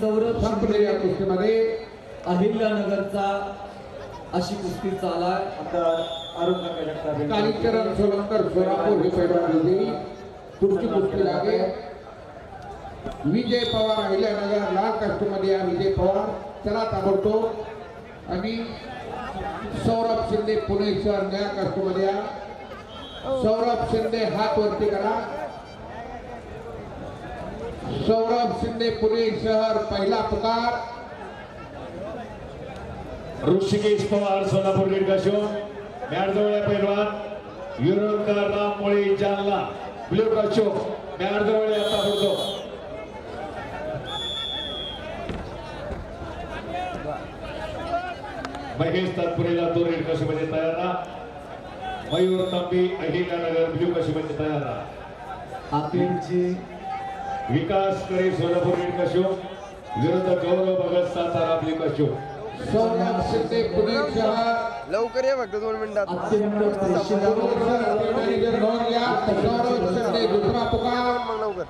सौरभ संपलेल्या कुस्तीमध्ये. अहिल्यानगरचा अशी कुस्ती चाला आमदार अरुण काका जगताप यांचे कालीचरण सोलंकर सोलापूर हे पैलवान विजयी पुढची कुस्ती लागे. विजय पवार अहिल्यानगर लाल कास्टमध्ये या विजय पवार. चला ताबडतोब. आणि सौरभ शिंदे पुणे शहर नया कास्टमध्ये या. सौरभ शिंदे हात वरती करा. सौरभ शिंदे पुणे शहर पहिला पुकार. ऋषिकेश पवार सोलापूर निर्गाशो मॅडजवळ पैलवान विरोधकार राम मोळे जालना. ब्ल्यू काशो मॅडजवळ आता होतो महेश तात्पुरेला तो रेडमध्ये तयार राहा मयूर तांबी अहिल्यानगर ब्ल्यू मध्ये तयार राहा अखेरची विकास करे सोलापूर काशो विरुद्ध गौरव भगत सातारा ब्ल्यू काशो लवकर ये फक्त दोन मिनिटात. मग लवकर.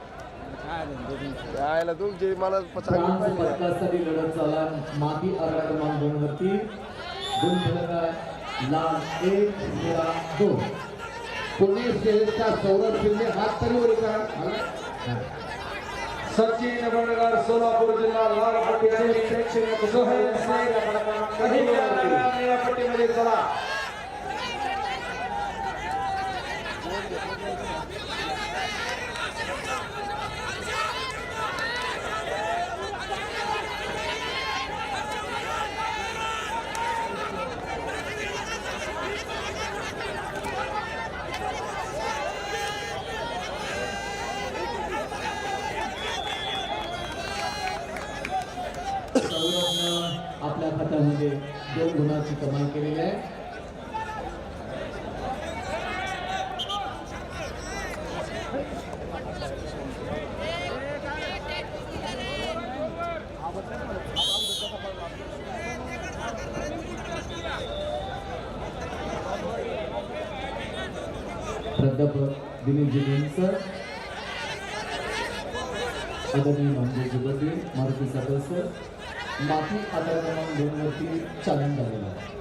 यायला तुमचे मला पदकासाठी लढत चाला माती आघाड क्रमांक दोन वरती दोन फलंदाज लाल एक दोन. पुणे सौरभ शिंदे हात तरी वर सचिन बंडगर सोलापूर जिल्हा लाल पट्टीचे शैक्षणिक सोहेल शेख अहिल्यानगर निळ्या पट्टीमध्ये चला आपल्या खात्यामध्ये दोन गुणाची कमाई केलेली आहे. प्राध्यापक दिलीपजी सर आदरणीय म्हणजे जुबती मारुती सदस्य माफी आधार क्रमांक दोन वरती चॅलेंज झालेला आहे.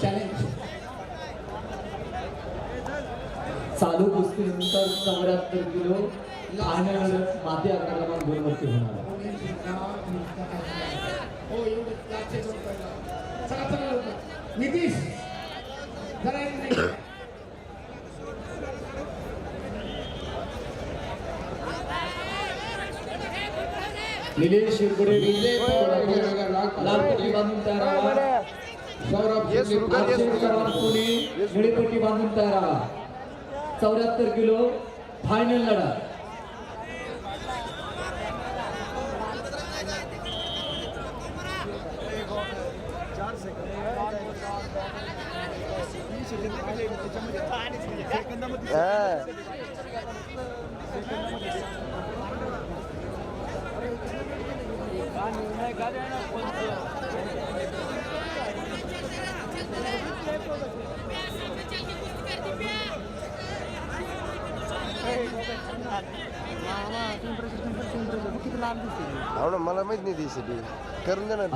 चॅलेंज चालू कुस्तीनंतर चौऱ्याहत्तर किलो फायनल माती आधार क्रमांक दोन वरती होणार नितीश जरा निलेश बांधून तयार सौरभ पुणे निळीपट्टी बांधून तयार चौऱ्याहत्तर किलो फायनल लढा हा. हो ना मला माहीत नाही ती सिटी. करून दे ना.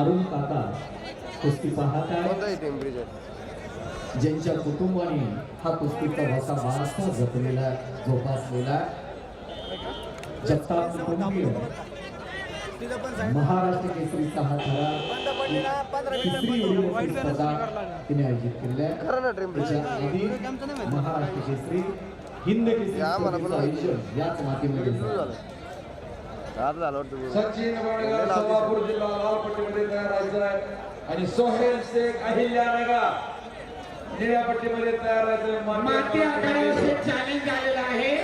अरुण काका कुस्ती पाहत आहे कोणताही टेम्परेचर? ज्यांच्या कुटुंबाने हा कुस्तीचा वसा वारसा जपलेला जोपासलेला जगताप महाराष्ट्र केसरीचा हा थरा तिसरी एवढी स्पर्धा तिने आयोजित केलेली आहे. करा ना टेम्परेचर त्याच्या आधी महाराष्ट्र केसरी हिंद केसरी आयोजन याच मातीमध्ये सुरू झालं. झालं. आज झालं वाटतं सचिन बंडगर सोलापूर जिल्हा लाल पट्टीमध्ये तयार राहायचं आहे. आणि सोहेल शेख अहिल्यानगर. निळ्या पट्टीमध्ये तयार राहायचं माती चॅलेंज झालेलं आहे.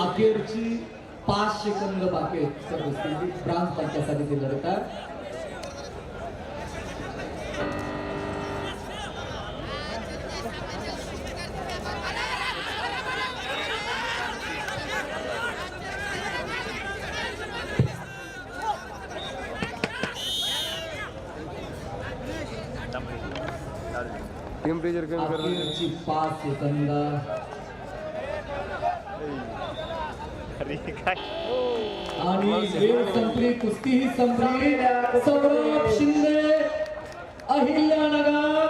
अखेरची पाच सेकंद बाकी आहेत. फ्रान्स त्यांच्यासाठी ते लढतात टेम्परेचर कमी करण्याची पाच सेकंद. आणि वेळ संपली कुस्तीही संपली सौरभ शिंदे अहिल्यानगर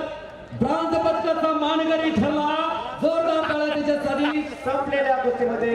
ब्रांज पदकाचा मानकरी ठरला जोरदार टाळ्या त्याच्यासाठी संपलेल्या कुस्तीमध्ये.